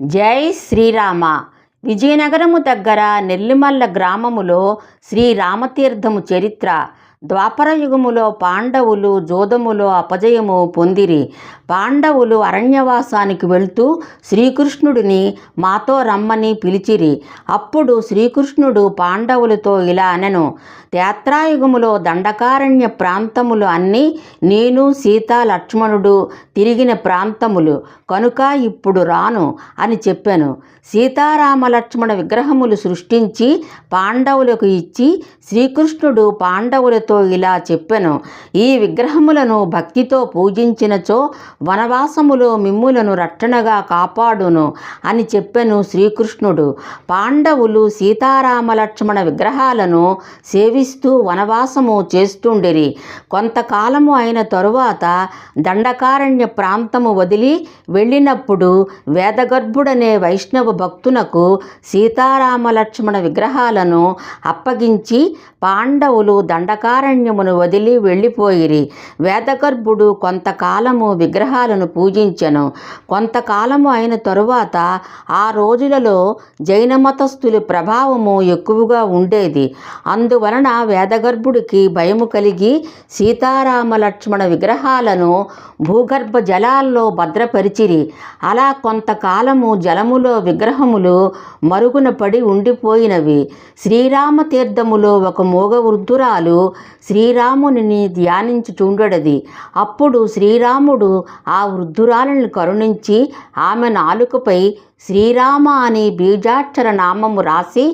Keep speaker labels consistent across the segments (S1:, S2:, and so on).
S1: జై శ్రీరామ. విజయనగరము దగ్గర నెల్లిమల్ల గ్రామములో శ్రీరామతీర్థము చరిత్ర. ద్వాపరయుగములో పాండవులు జోదములో అపజయము పొందిరి. పాండవులు అరణ్యవాసానికి వెళ్తూ శ్రీకృష్ణుడిని మాతో రమ్మని పిలిచిరి. అప్పుడు శ్రీకృష్ణుడు పాండవులతో ఇలా అనెను తేత్రాయుగములో దండకారణ్య ప్రాంతములు అన్నీ నేను సీత లక్ష్మణుడు తిరిగిన ప్రాంతములు. కనుక ఇప్పుడు రాను అని చెప్పాను. సీతారామ లక్ష్మణ విగ్రహములు సృష్టించి పాండవులకు ఇచ్చి శ్రీకృష్ణుడు పాండవులతో ఇలా చెప్పెను ఈ విగ్రహములను భక్తితో పూజించినచో వనవాసములో మిమ్ములను రక్షణగా కాపాడును అని చెప్పెను శ్రీకృష్ణుడు. పాండవులు సీతారామ లక్ష్మణ విగ్రహాలను సేవిస్తూ వనవాసము చేస్తుండిరి. కొంతకాలము అయిన తరువాత దండకారణ్య ప్రాంతము వదిలి వెళ్ళినప్పుడు వేదగర్భుడనే వైష్ణవ భక్తునకు సీతారామ లక్ష్మణ విగ్రహాలను అప్పగించి పాండవులు దండకారణ్యమును వదిలి వెళ్ళిపోయిరి. వేదగర్భుడు కొంతకాలము విగ్రహాలను పూజించెను. కొంతకాలము అయిన తరువాత ఆ రోజులలో జైన మతస్థుల ప్రభావము ఎక్కువగా ఉండేది. అందువలన వేదగర్భుడికి భయము కలిగి సీతారామ లక్ష్మణ విగ్రహాలను భూగర్భ జలాల్లో భద్రపరిచిరి. అలా కొంతకాలము జలములో విగ్రహములు మరుగున పడి ఉండిపోయినవి. శ్రీరామ తీర్థములో ఒక మోగ వృద్ధురాలు ధ్యానించి ధ్యానించుచుండెడది. అప్పుడు శ్రీరాముడు ఆ వృద్ధురాలను కరుణించి ఆమె నాలుకపై శ్రీరామ అని బీజాక్షర నామము రాసి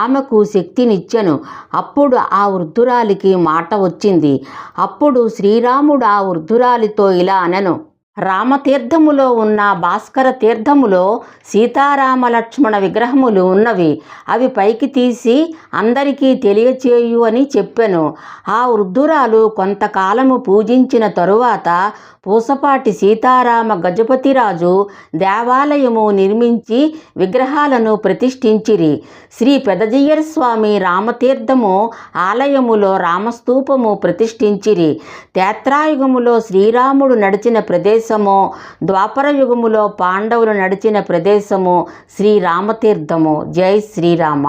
S1: ఆమెకు శక్తినిచ్చెను. అప్పుడు ఆ వృద్ధురాలికి మాట వచ్చింది. అప్పుడు శ్రీరాముడు ఆ వృద్ధురాలితో ఇలా అనను. రామతీర్థములో ఉన్న భాస్కర తీర్థములో సీతారామ లక్ష్మణ విగ్రహములు ఉన్నవి. అవి పైకి తీసి అందరికీ తెలియచేయు అని చెప్పెను. ఆ వృద్ధురాలు కొంతకాలము పూజించిన తరువాత పూసపాటి సీతారామ గజపతిరాజు దేవాలయము నిర్మించి విగ్రహాలను ప్రతిష్ఠించిరి. శ్రీ పెదజయ్యర స్వామి రామతీర్థము ఆలయములో రామస్తూపము ప్రతిష్ఠించిరి. తేత్రాయుగములో శ్రీరాముడు నడిచిన ప్రదేశము ద్వాపర యుగములో పాండవులు నడిచిన ప్రదేశము శ్రీరామతీర్థము జై శ్రీరామ.